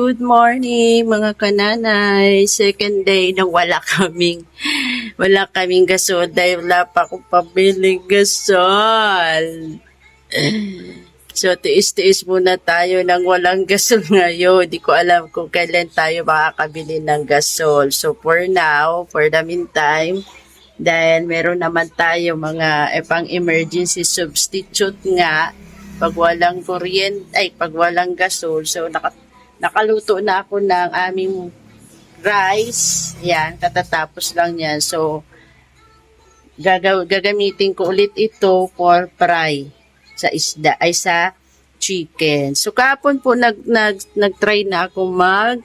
Good morning mga kananay. Second day na wala kaming wala kaming gasol dahil wala pa akong pabiling gasol. So, tiis-tiis muna tayo ng walang gasol ngayon. Di ko alam kung kailan tayo makakabili ng gasol. So, for now, for the meantime, dahil meron naman tayo mga eh, pang emergency substitute nga pag walang kuryente, ay pag walang gasol. So, naka, nakaluto na ako ng aming rice. Yan, katatapos lang yan. So, gagaw, gagamitin ko ulit ito for fry sa isda, ay sa chicken. So, kahapon po nag, nag, nag-try na ako mag,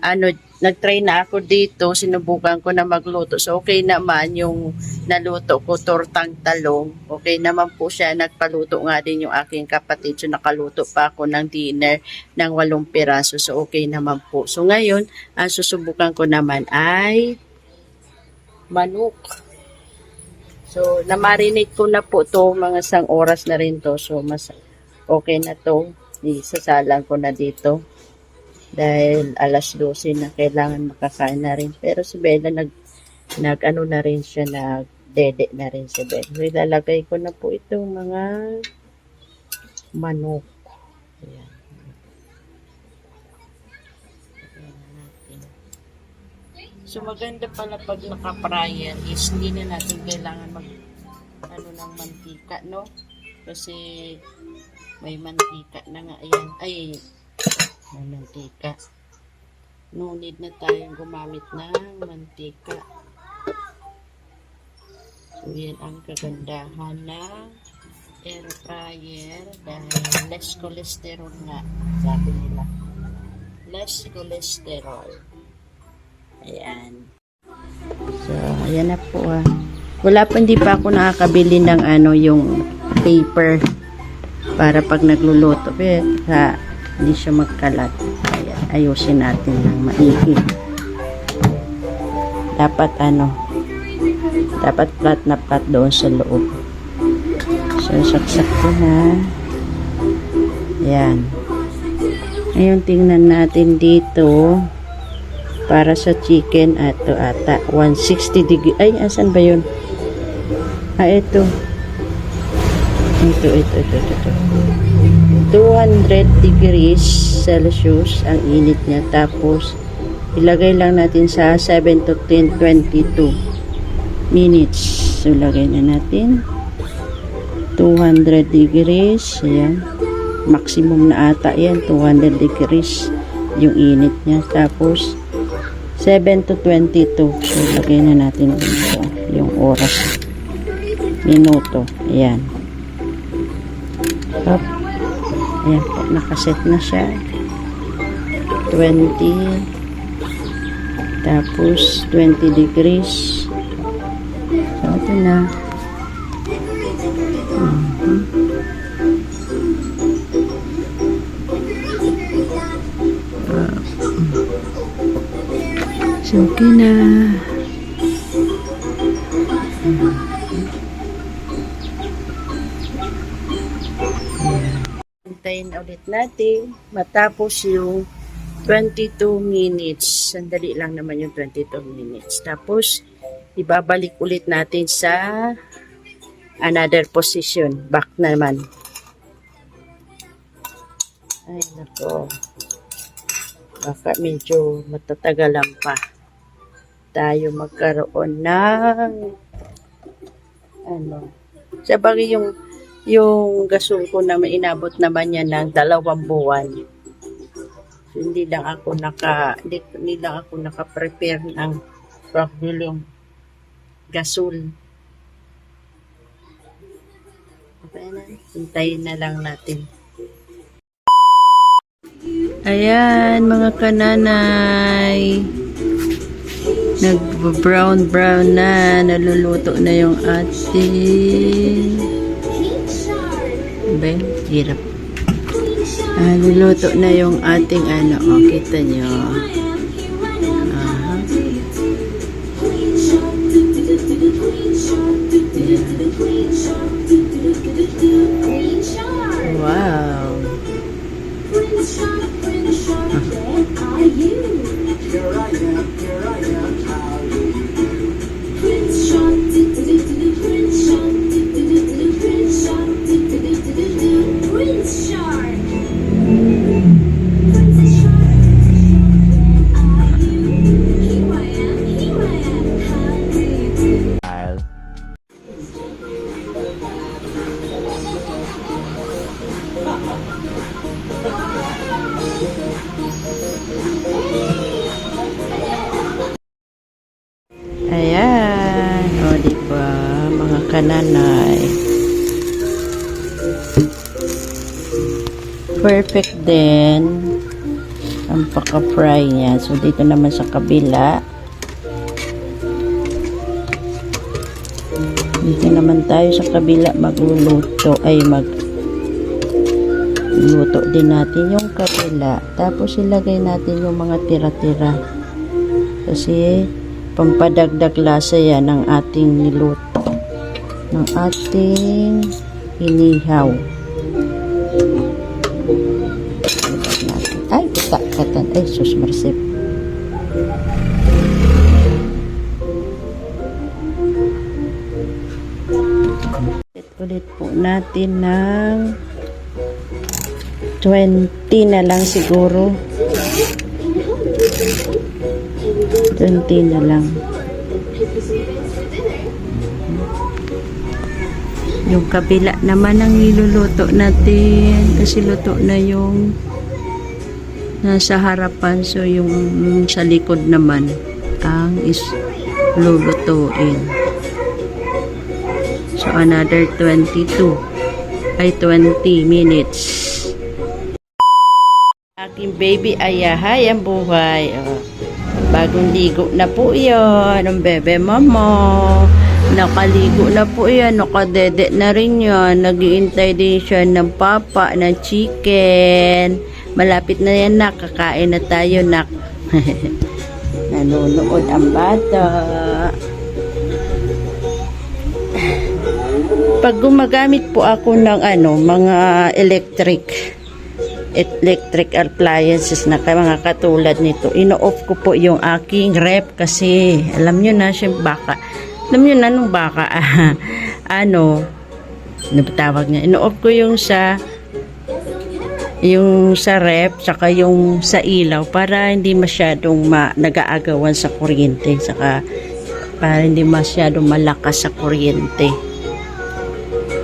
ano, nag-try na ako dito, sinubukan ko na magluto. So, okay naman yung naluto ko, tortang talong. Okay naman po siya. Nagpaluto nga din yung aking kapatid. So, nakaluto pa ako ng dinner ng walong piraso. So, okay naman po. So, ngayon, ang susubukan ko naman ay manok. So, namarinate ko na po to mga isang oras na rin to. So, mas okay na to. Isasalang ko na dito. Dahil alas 12 na kailangan makakain na rin. Pero si Bella nag, nag ano na rin siya, nag dede na rin si Bella. So, ilalagay ko na po itong mga manok. Ayan. So maganda pala pag naka-fryer is hindi na natin kailangan mag ano ng mantika, no? Kasi may mantika na nga. Ayan. Ay, may mantika. No need na tayong gumamit ng mantika. So, yan ang kagandahan ng air fryer dahil less cholesterol nga, sabi nila. Less cholesterol. Ayan. So, ayan na po ah. Wala pa, hindi pa ako nakakabili ng ano, yung paper para pag nagluluto. Pero, sa, hindi siya magkalat. Ayan, ayusin natin ng maigi. Dapat ano, dapat flat na flat doon sa loob. So, saksak ko na. Ayan. Ngayon, tingnan natin dito para sa chicken ato ata 160 degree ay asan ba yun ah ito ito ito ito, ito. 200 degrees celsius ang init niya tapos ilagay lang natin sa 7 to 10 22 minutes so lagay na natin 200 degrees ayan maximum na ata yan 200 degrees yung init niya tapos 7 to 22. So, lagay na natin dito yung oras. Minuto. Ayan. Up. Ayan po. Nakaset na siya. 20. Tapos, 20 degrees. So, ito na. Mhm. So, okay na. Hintayin ulit natin matapos yung 22 minutes. Sandali lang naman yung 22 minutes. Tapos, ibabalik ulit natin sa another position. Back naman. Ay, nako. Baka medyo matatagalan pa tayo magkaroon ng ano sa bagay yung yung gasol ko na inabot naman niya ng dalawang buwan so, hindi lang ako naka hindi, hindi lang ako naka-prepare ng yung gasol okay na hintayin na lang natin Ayan, mga kananay. Nag-brown brown na. Naluluto na yung ating... Ba, hirap. Ah, luluto na yung ating ano. O, kita nyo. Aha. Ayan. Wow. are kananay. Perfect din. Ang paka-fry niya. So, dito naman sa kabila. Dito naman tayo sa kabila magluluto. Ay, mag luto din natin yung kabila. Tapos ilagay natin yung mga tira-tira. Kasi pampadagdag lasa yan ng ating niluto. Ng ating inihaw. Ay, kita, katan. Ay, sus, marsip. Ulit po natin ng 20 na lang siguro. 20 na lang. Yung kabila naman ang niluluto natin kasi luto na yung nasa harapan so yung sa likod naman ang is lulutuin. So another 22 ay 20 minutes. Aking baby ayahay ang buhay. Oh. Bagong ligo na po yan. Ang bebe mama. Nakaligo na po yan. Nakadede na rin yan. Nagiintay din siya ng papa, ng chicken. Malapit na yan nak. Kakain na tayo nak. Nanonood ang bata. Pag gumagamit po ako ng ano, mga electric electric appliances na mga katulad nito. Ino-off ko po yung aking rep kasi alam nyo na siya baka. Alam nyo na nung baka ano ano tawag niya? Ino-off ko yung sa yung sa rep saka yung sa ilaw para hindi masyadong ma, nag-aagawan sa kuryente saka para hindi masyadong malakas sa kuryente.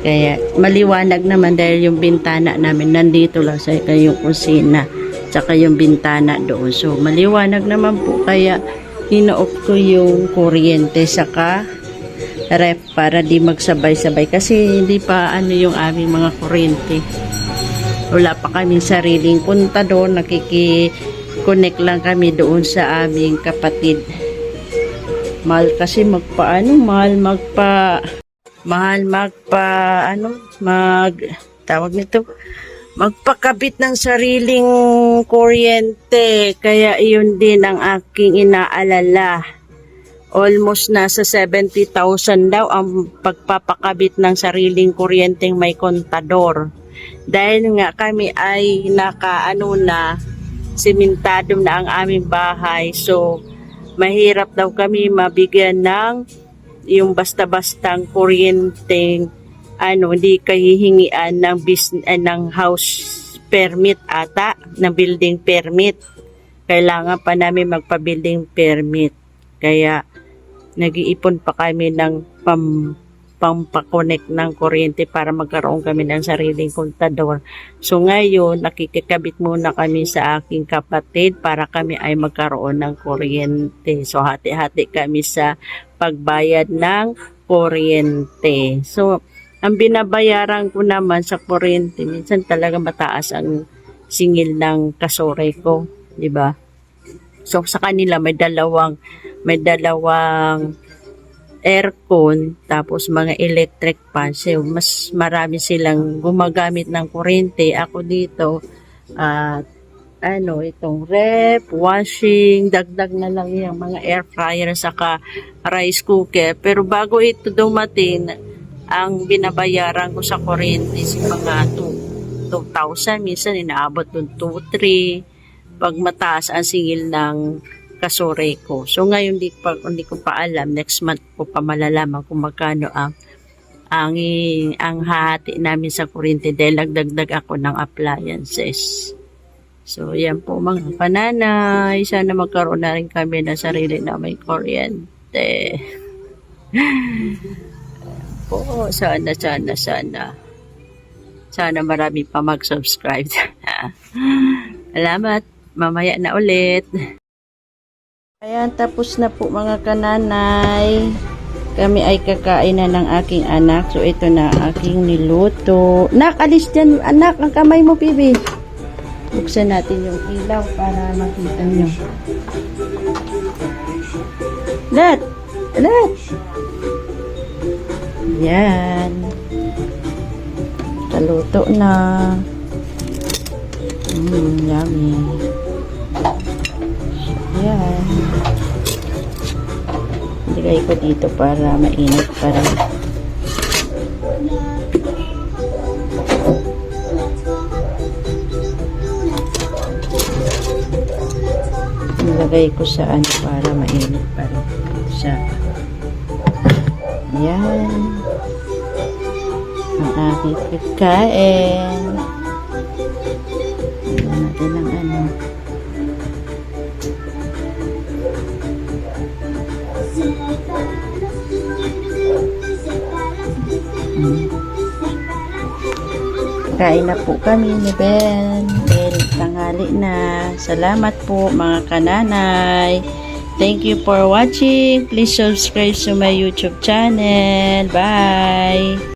Kaya maliwanag naman dahil yung bintana namin nandito lang sa yung kusina tsaka yung bintana doon. So maliwanag naman po kaya hino-off ko yung kuryente saka ref para di magsabay-sabay kasi hindi pa ano yung aming mga kuryente. Wala pa kaming sariling kontador, nakiki-connect lang kami doon sa aming kapatid. Mahal kasi magpaano, mahal magpa mahal magpa ano mag tawag nito magpakabit ng sariling kuryente kaya iyon din ang aking inaalala almost nasa 70,000 daw ang pagpapakabit ng sariling kuryenteng may kontador. Dahil nga kami ay naka ano na simentado na ang aming bahay. So mahirap daw kami mabigyan ng yung basta-bastang kuryenteng ano hindi kahihingian ng business ng house permit ata ng building permit. Kailangan pa namin magpa-building permit. Kaya nag-iipon pa kami ng pam pampakonek ng kuryente para magkaroon kami ng sariling kontador. So ngayon, nakikikabit muna kami sa aking kapatid para kami ay magkaroon ng kuryente. So hati-hati kami sa pagbayad ng kuryente. So, ang binabayaran ko naman sa kuryente, minsan talaga mataas ang singil ng kasore ko, 'di ba? So sa kanila may dalawang may dalawang aircon tapos mga electric fan. So, mas marami silang gumagamit ng kuryente. Ako dito at ano, itong rep, washing, dagdag na lang yung mga air fryer saka rice cooker. Pero bago ito dumating, ang binabayaran ko sa kuryente is mga 2 2,000. Minsan inaabot ng 2, 3. pag mataas ang singil ng kasore ko. So ngayon di pa hindi ko pa alam next month ko pa malalaman kung magkano ang ang ang hati namin sa kuryente dahil nagdagdag ako ng appliances. So yan po mga pananay, sana magkaroon na rin kami ng sarili na may kuryente. po, sana, sana, sana. Sana marami pa mag-subscribe. Salamat. Mamaya na ulit. Ayan, tapos na po mga kananay. Kami ay kakain na ng aking anak. So, ito na aking niluto. Nak, alis dyan. Anak, ang kamay mo, Bibi. Buksan natin yung ilaw para makita nyo. Let! Let! Yan. Kaluto na. Mmm, yummy. Yan. Ilagay ko dito para mainit pa rin. Nilagay ko sa ano para mainit pa rin siya. Yan. Ang aking pagkain. Kain na po kami ni Ben. Dahil tanghali na. Salamat po mga kananay. Thank you for watching. Please subscribe to my YouTube channel. Bye!